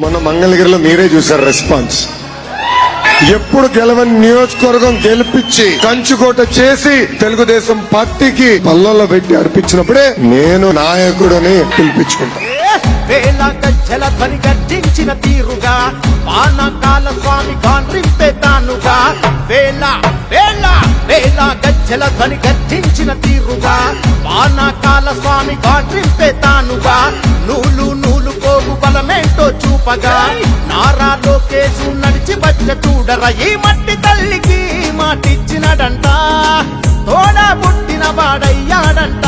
మొన్న మంగళగిరిలో మీరే చూసారు రెస్పాన్స్. ఎప్పుడు గెలవని నియోజకవర్గం గెలిపించి కంచుకోట చేసి తెలుగుదేశం పార్టీకి పల్లెల్లో పెట్టి అర్పించినప్పుడే నేను నాయకుడని పిలిపించుకుంటా. వేల గజ్జల ధ్వని గర్జించిన తీరుగా పానకాల స్వామి గాండ్రింపే తానుగా. వేల వేల వేల గజ్జల ధ్వని గర్జించిన తీరుగా పానకాల స్వామి గాండ్రింపే తానుగా. నూలు బలమేంటో చూపగా. నారా లోకేశు నడిచి బట్ల చూడర. ఈ మట్టి తల్లికి మాటిచ్చినడంట. తోడా పుట్టిన వాడయ్యాడంట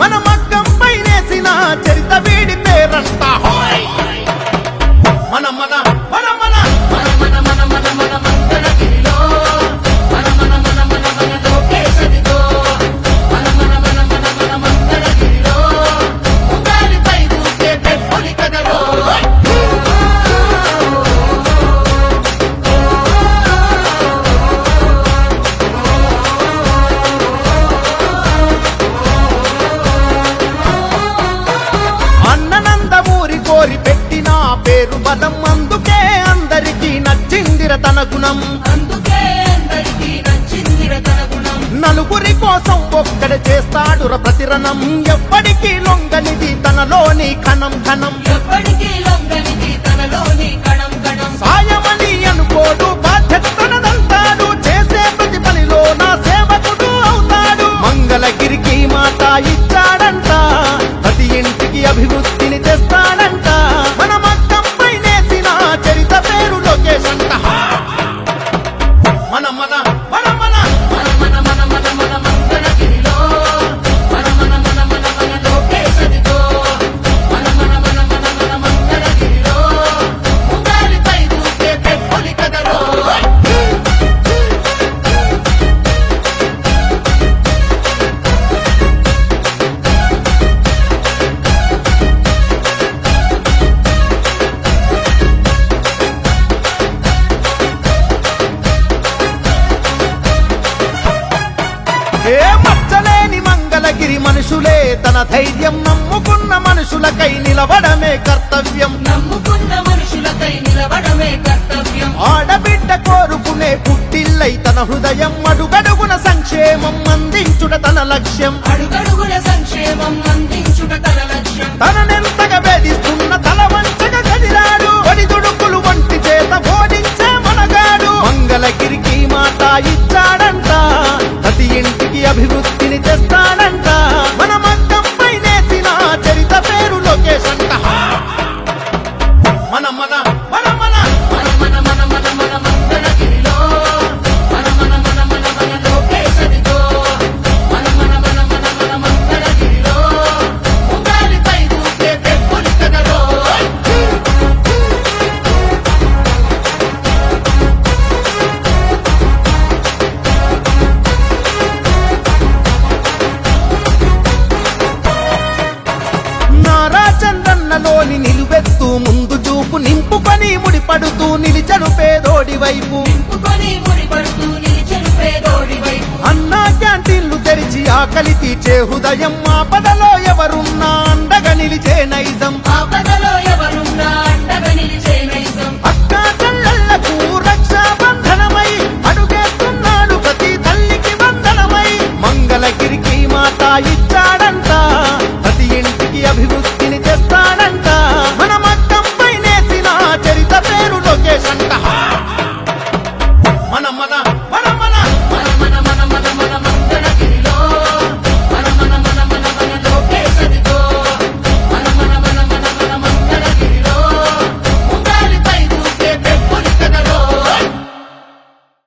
మన మగ్గం పైనేసిన చరిత వీడి పేరంట. నలుగురి కోసం ఒక్కడ చేస్తాడు ప్రతిరణం. ఎప్పటికీ లొంగనిది తనలోని కణం ఘనం. ఎప్పటికీ తన ధైర్యం నమ్ముకున్న మనుషులకై నిలవడమే కర్తవ్యం. నమ్ముకున్న మనుషులకై నిలవడమే కర్తవ్యం. ఆడబిడ్డ కోరుకునే పుట్టిల్లై తన హృదయం అడుగడుగున సంక్షేమం అందించుట తన లక్ష్యం. అడుగడుగుల సంక్షేమం అందించుట తన లక్ష్యం. తననెంతగా వేధిస్తున్న తల వంచగా కదిలాడు ఒడిదుడుకులు వంటి చేత ఓడించే మనగాడు. మంగళగిరికి మాట ఇచ్చాడంట. ప్రతి ఇంటికి అభివృద్ధిని తెస్తాడంట. మన Santa. మనలోని నిలువెత్తు ముందు చూపు నింపుకొని ముడిపడుతూ నిలిచడు పేదోడి వైపు. అన్నా క్యాంటీన్లు తెరిచి ఆకలి తీర్చే హృదయం మా పదలో